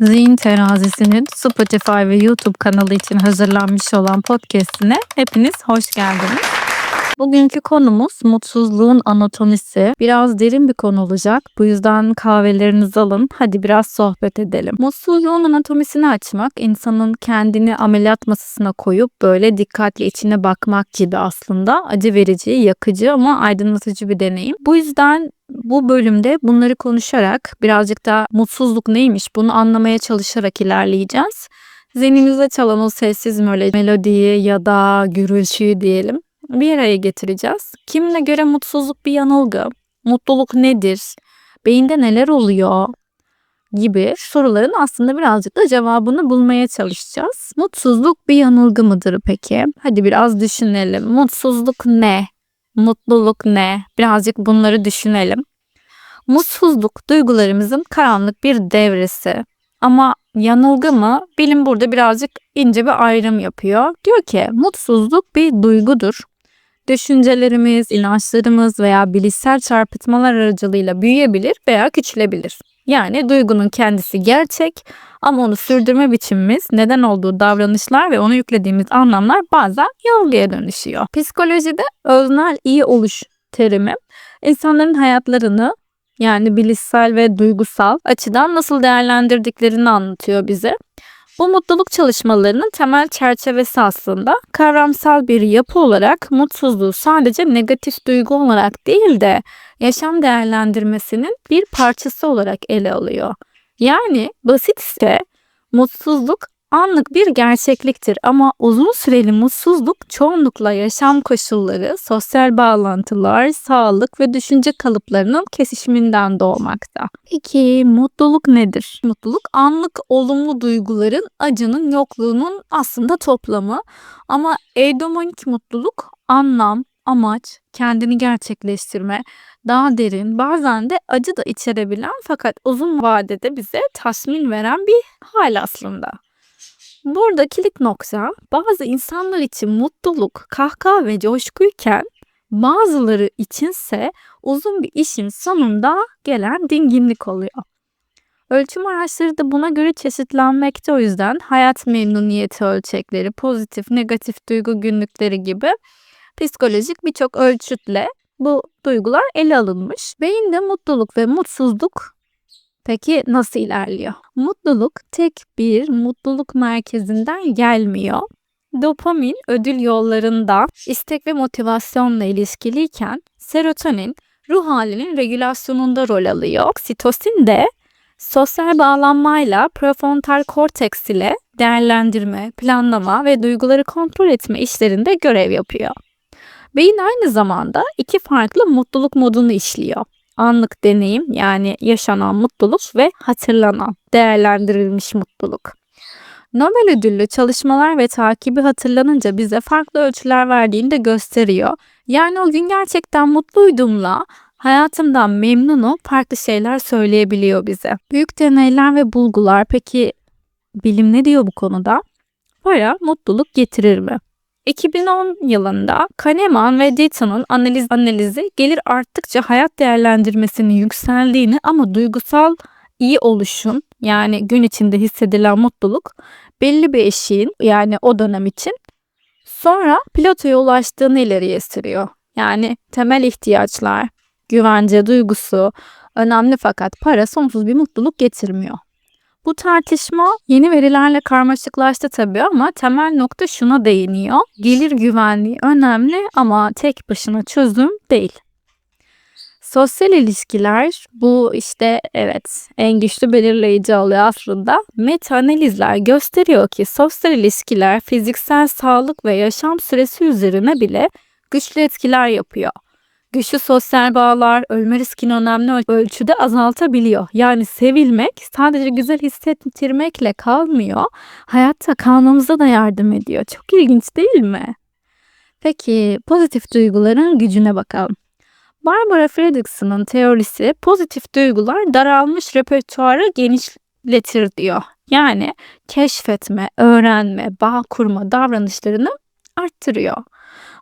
Zihin Terazisi'nin Spotify ve YouTube kanalı için hazırlanmış olan podcast'ine hepiniz hoş geldiniz. Bugünkü konumuz mutsuzluğun anatomisi. Biraz derin bir konu olacak. Bu yüzden kahvelerinizi alın. Hadi biraz sohbet edelim. Mutsuzluğun anatomisini açmak, insanın kendini ameliyat masasına koyup böyle dikkatli içine bakmak gibi aslında acı verici, yakıcı ama aydınlatıcı bir deneyim. Bu yüzden bu bölümde bunları konuşarak birazcık da mutsuzluk neymiş bunu anlamaya çalışarak ilerleyeceğiz. Zihnimizde çalan o sessiz melodiyi ya da gürültüyü diyelim bir araya getireceğiz. Kimine göre mutsuzluk bir yanılgı, mutluluk nedir, beyinde neler oluyor gibi soruların aslında birazcık da cevabını bulmaya çalışacağız. Mutsuzluk bir yanılgı mıdır peki? Hadi biraz düşünelim. Mutsuzluk ne? Mutluluk ne? Birazcık bunları düşünelim. Mutsuzluk duygularımızın karanlık bir devresi. Ama yanılgı mı? Bilim burada birazcık ince bir ayrım yapıyor. Diyor ki mutsuzluk bir duygudur düşüncelerimiz, inançlarımız veya bilişsel çarpıtmalar aracılığıyla büyüyebilir veya küçülebilir. Yani duygunun kendisi gerçek ama onu sürdürme biçimimiz, neden olduğu davranışlar ve ona yüklediğimiz anlamlar bazen yanılgıya dönüşüyor. Psikolojide öznel iyi oluş terimi insanların hayatlarını yani bilişsel ve duygusal açıdan nasıl değerlendirdiklerini anlatıyor bize. Bu mutluluk çalışmalarının temel çerçevesi aslında kavramsal bir yapı olarak mutsuzluğu sadece negatif duygu olarak değil de yaşam değerlendirmesinin bir parçası olarak ele alıyor. Yani basitse mutsuzluk anlık bir gerçekliktir ama uzun süreli mutsuzluk çoğunlukla yaşam koşulları, sosyal bağlantılar, sağlık ve düşünce kalıplarının kesişiminden doğmakta. Peki mutluluk nedir? Mutluluk anlık olumlu duyguların acının yokluğunun aslında toplamı ama eudaimonik mutluluk anlam, amaç, kendini gerçekleştirme, daha derin, bazen de acı da içerebilen fakat uzun vadede bize tasmin veren bir hal aslında. Burada kilit nokta bazı insanlar için mutluluk, kahkaha ve coşkuyken bazıları içinse uzun bir işin sonunda gelen dinginlik oluyor. Ölçüm araçları da buna göre çeşitlenmekte o yüzden hayat memnuniyeti ölçekleri, pozitif, negatif duygu günlükleri gibi psikolojik birçok ölçütle bu duygular ele alınmış. Beyinde mutluluk ve mutsuzluk Peki nasıl ilerliyor? Mutluluk tek bir mutluluk merkezinden gelmiyor. Dopamin ödül yollarında istek ve motivasyonla ilişkiliyken serotonin ruh halinin regülasyonunda rol alıyor. Oksitosin de sosyal bağlanmayla prefrontal korteks ile değerlendirme, planlama ve duyguları kontrol etme işlerinde görev yapıyor. Beyin aynı zamanda iki farklı mutluluk modunu işliyor anlık deneyim yani yaşanan mutluluk ve hatırlanan, değerlendirilmiş mutluluk. Nobel ödüllü çalışmalar ve takibi hatırlanınca bize farklı ölçüler verdiğini de gösteriyor. Yani o gün gerçekten mutluydumla hayatımdan memnunum farklı şeyler söyleyebiliyor bize. Büyük deneyler ve bulgular peki bilim ne diyor bu konuda? Para mutluluk getirir mi? 2010 yılında Kahneman ve Ditton'un analiz, analizi gelir arttıkça hayat değerlendirmesinin yükseldiğini ama duygusal iyi oluşun yani gün içinde hissedilen mutluluk belli bir eşiğin yani o dönem için sonra platoya ulaştığını ileriye sürüyor. Yani temel ihtiyaçlar, güvence duygusu önemli fakat para sonsuz bir mutluluk getirmiyor. Bu tartışma yeni verilerle karmaşıklaştı tabii ama temel nokta şuna değiniyor. Gelir güvenliği önemli ama tek başına çözüm değil. Sosyal ilişkiler bu işte evet en güçlü belirleyici oluyor aslında. Meta analizler gösteriyor ki sosyal ilişkiler fiziksel sağlık ve yaşam süresi üzerine bile güçlü etkiler yapıyor güçlü sosyal bağlar ölme riskini önemli ölçüde azaltabiliyor. Yani sevilmek sadece güzel hissettirmekle kalmıyor. Hayatta kalmamıza da yardım ediyor. Çok ilginç değil mi? Peki pozitif duyguların gücüne bakalım. Barbara Fredrickson'ın teorisi pozitif duygular daralmış repertuarı genişletir diyor. Yani keşfetme, öğrenme, bağ kurma davranışlarını arttırıyor.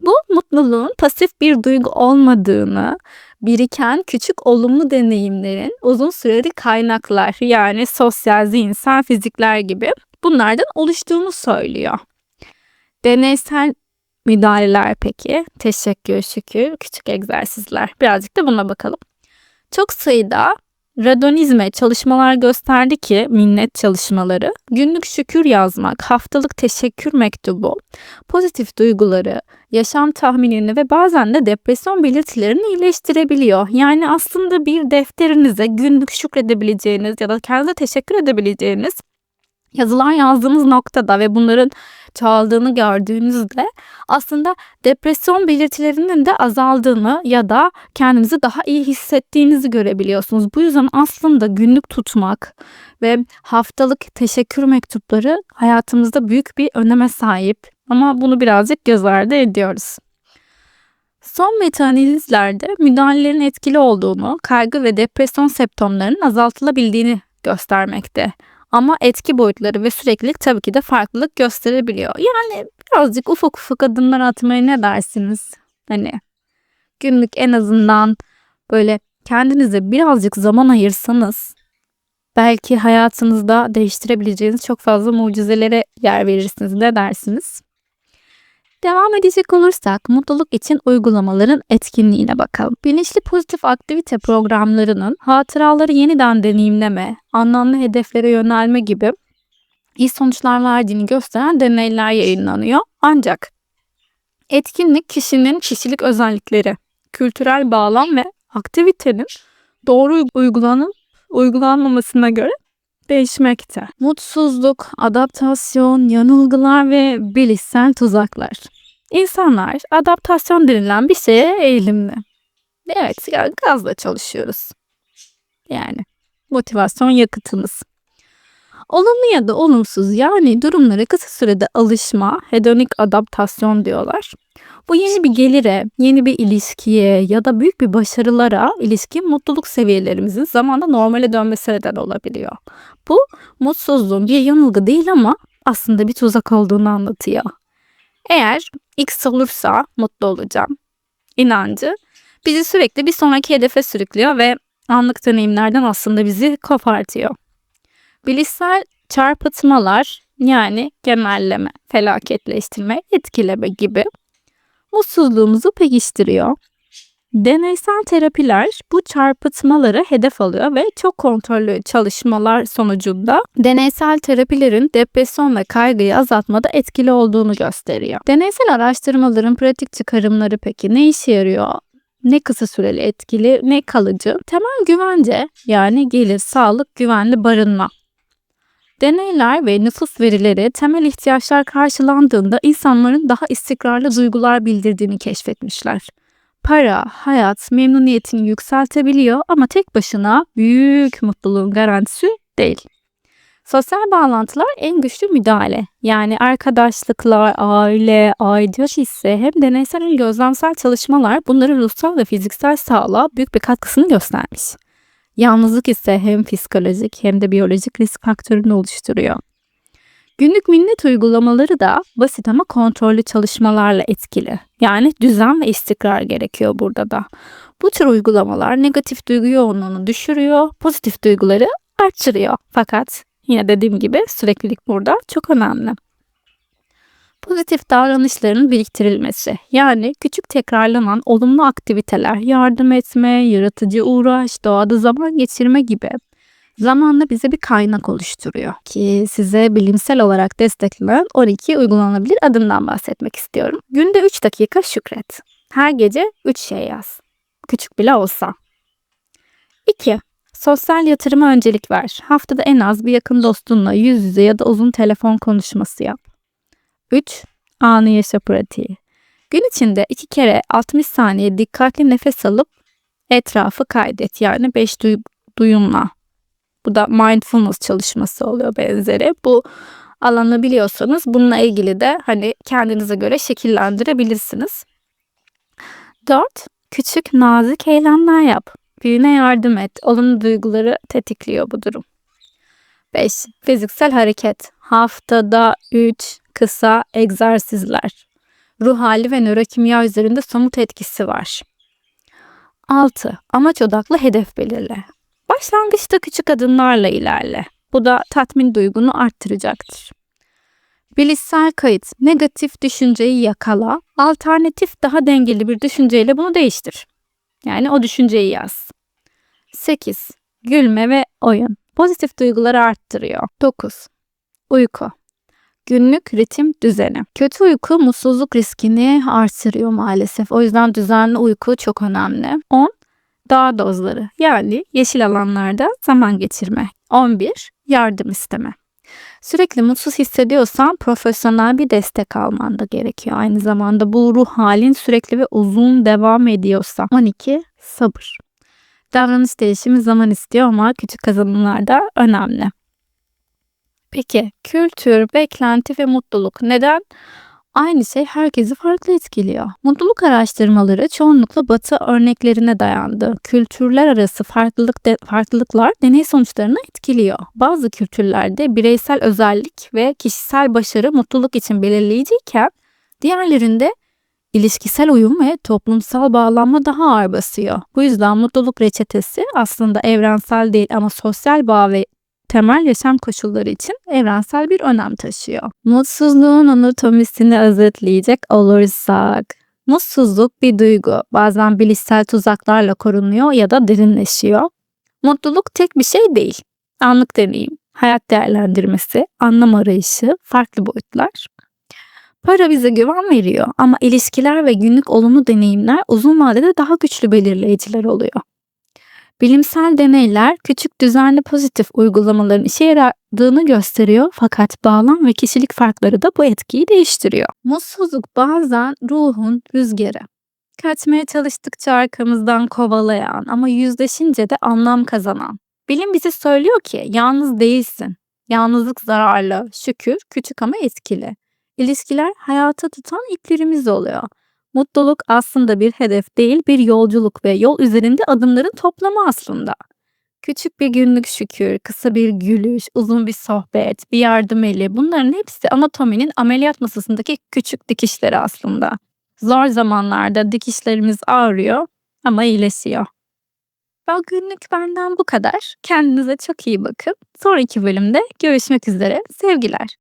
Bu mutluluğun pasif bir duygu olmadığını, biriken küçük olumlu deneyimlerin uzun süreli kaynaklar yani sosyal, zihinsel, fizikler gibi bunlardan oluştuğunu söylüyor. Deneysel müdahaleler peki? Teşekkür, şükür, küçük egzersizler. Birazcık da buna bakalım. Çok sayıda Radonizme çalışmalar gösterdi ki minnet çalışmaları günlük şükür yazmak, haftalık teşekkür mektubu, pozitif duyguları, yaşam tahminini ve bazen de depresyon belirtilerini iyileştirebiliyor. Yani aslında bir defterinize günlük şükredebileceğiniz ya da kendinize teşekkür edebileceğiniz yazılar yazdığınız noktada ve bunların çoğaldığını gördüğünüzde aslında depresyon belirtilerinin de azaldığını ya da kendinizi daha iyi hissettiğinizi görebiliyorsunuz. Bu yüzden aslında günlük tutmak ve haftalık teşekkür mektupları hayatımızda büyük bir öneme sahip. Ama bunu birazcık göz ardı ediyoruz. Son meta-analizlerde müdahalelerin etkili olduğunu, kaygı ve depresyon semptomlarının azaltılabildiğini göstermekte. Ama etki boyutları ve süreklilik tabii ki de farklılık gösterebiliyor. Yani birazcık ufak ufak adımlar atmaya ne dersiniz? Hani günlük en azından böyle kendinize birazcık zaman ayırsanız belki hayatınızda değiştirebileceğiniz çok fazla mucizelere yer verirsiniz. Ne dersiniz? Devam edecek olursak mutluluk için uygulamaların etkinliğine bakalım. Bilinçli pozitif aktivite programlarının hatıraları yeniden deneyimleme, anlamlı hedeflere yönelme gibi iyi sonuçlar verdiğini gösteren deneyler yayınlanıyor. Ancak etkinlik kişinin kişilik özellikleri, kültürel bağlam ve aktivitenin doğru uygulanıp uygulanmamasına göre değişmekte. Mutsuzluk, adaptasyon, yanılgılar ve bilişsel tuzaklar. İnsanlar adaptasyon denilen bir şeye eğilimli. Evet, gazla çalışıyoruz. Yani motivasyon yakıtımız. Olumlu ya da olumsuz yani durumlara kısa sürede alışma, hedonik adaptasyon diyorlar. Bu yeni bir gelire, yeni bir ilişkiye ya da büyük bir başarılara ilişkin mutluluk seviyelerimizin zamanla normale dönmesi neden olabiliyor. Bu mutsuzluğun bir yanılgı değil ama aslında bir tuzak olduğunu anlatıyor. Eğer X olursa mutlu olacağım inancı bizi sürekli bir sonraki hedefe sürüklüyor ve anlık deneyimlerden aslında bizi kopartıyor. Bilişsel çarpıtmalar yani genelleme, felaketleştirme, etkileme gibi mutsuzluğumuzu pekiştiriyor. Deneysel terapiler bu çarpıtmaları hedef alıyor ve çok kontrollü çalışmalar sonucunda deneysel terapilerin depresyon ve kaygıyı azaltmada etkili olduğunu gösteriyor. Deneysel araştırmaların pratik çıkarımları peki ne işe yarıyor? Ne kısa süreli etkili ne kalıcı? Temel güvence yani gelir, sağlık, güvenli barınma Deneyler ve nüfus verileri temel ihtiyaçlar karşılandığında insanların daha istikrarlı duygular bildirdiğini keşfetmişler. Para, hayat, memnuniyetini yükseltebiliyor ama tek başına büyük mutluluğun garantisi değil. Sosyal bağlantılar en güçlü müdahale. Yani arkadaşlıklar, aile, aidiyet hissi hem deneysel hem gözlemsel çalışmalar bunların ruhsal ve fiziksel sağlığa büyük bir katkısını göstermiş. Yalnızlık ise hem psikolojik hem de biyolojik risk faktörünü oluşturuyor. Günlük minnet uygulamaları da basit ama kontrollü çalışmalarla etkili. Yani düzen ve istikrar gerekiyor burada da. Bu tür uygulamalar negatif duygu yoğunluğunu düşürüyor, pozitif duyguları arttırıyor. Fakat yine dediğim gibi süreklilik burada çok önemli. Pozitif davranışların biriktirilmesi yani küçük tekrarlanan olumlu aktiviteler, yardım etme, yaratıcı uğraş, doğada zaman geçirme gibi zamanla bize bir kaynak oluşturuyor. Ki size bilimsel olarak desteklenen 12 uygulanabilir adımdan bahsetmek istiyorum. Günde 3 dakika şükret. Her gece 3 şey yaz. Küçük bile olsa. 2. Sosyal yatırıma öncelik ver. Haftada en az bir yakın dostunla yüz yüze ya da uzun telefon konuşması yap. 3. Anı yaşa pratiği. Gün içinde iki kere 60 saniye dikkatli nefes alıp etrafı kaydet. Yani 5 duy duyumla. Bu da mindfulness çalışması oluyor benzeri. Bu alanı biliyorsanız bununla ilgili de hani kendinize göre şekillendirebilirsiniz. 4. Küçük nazik eylemler yap. Büyüne yardım et. Olumlu duyguları tetikliyor bu durum. 5. Fiziksel hareket. Haftada 3 kısa egzersizler. Ruh hali ve nörokimya üzerinde somut etkisi var. 6. Amaç odaklı hedef belirle. Başlangıçta küçük adımlarla ilerle. Bu da tatmin duygunu arttıracaktır. Bilişsel kayıt. Negatif düşünceyi yakala. Alternatif daha dengeli bir düşünceyle bunu değiştir. Yani o düşünceyi yaz. 8. Gülme ve oyun. Pozitif duyguları arttırıyor. 9. Uyku. Günlük ritim düzeni. Kötü uyku mutsuzluk riskini artırıyor maalesef. O yüzden düzenli uyku çok önemli. 10. Dağ dozları yani yeşil alanlarda zaman geçirme. 11. Yardım isteme. Sürekli mutsuz hissediyorsan profesyonel bir destek alman da gerekiyor. Aynı zamanda bu ruh halin sürekli ve uzun devam ediyorsa. 12. Sabır. Davranış değişimi zaman istiyor ama küçük kazanımlar da önemli. Peki kültür, beklenti ve mutluluk neden? Aynı şey herkesi farklı etkiliyor. Mutluluk araştırmaları çoğunlukla batı örneklerine dayandı. Kültürler arası farklılık de, farklılıklar deney sonuçlarını etkiliyor. Bazı kültürlerde bireysel özellik ve kişisel başarı mutluluk için belirleyiciyken diğerlerinde ilişkisel uyum ve toplumsal bağlanma daha ağır basıyor. Bu yüzden mutluluk reçetesi aslında evrensel değil ama sosyal bağ ve temel yaşam koşulları için evrensel bir önem taşıyor. Mutsuzluğun anatomisini özetleyecek olursak, mutsuzluk bir duygu, bazen bilişsel tuzaklarla korunuyor ya da derinleşiyor. Mutluluk tek bir şey değil. Anlık deneyim, hayat değerlendirmesi, anlam arayışı, farklı boyutlar. Para bize güven veriyor ama ilişkiler ve günlük olumlu deneyimler uzun vadede daha güçlü belirleyiciler oluyor. Bilimsel deneyler küçük düzenli pozitif uygulamaların işe yaradığını gösteriyor fakat bağlam ve kişilik farkları da bu etkiyi değiştiriyor. Mutsuzluk bazen ruhun rüzgarı. Kaçmaya çalıştıkça arkamızdan kovalayan ama yüzleşince de anlam kazanan. Bilim bize söylüyor ki yalnız değilsin. Yalnızlık zararlı, şükür küçük ama etkili. İlişkiler hayata tutan iplerimiz oluyor. Mutluluk aslında bir hedef değil, bir yolculuk ve yol üzerinde adımların toplamı aslında. Küçük bir günlük şükür, kısa bir gülüş, uzun bir sohbet, bir yardım eli bunların hepsi anatominin ameliyat masasındaki küçük dikişleri aslında. Zor zamanlarda dikişlerimiz ağrıyor ama iyileşiyor. Bugünlük benden bu kadar. Kendinize çok iyi bakın. Sonraki bölümde görüşmek üzere. Sevgiler.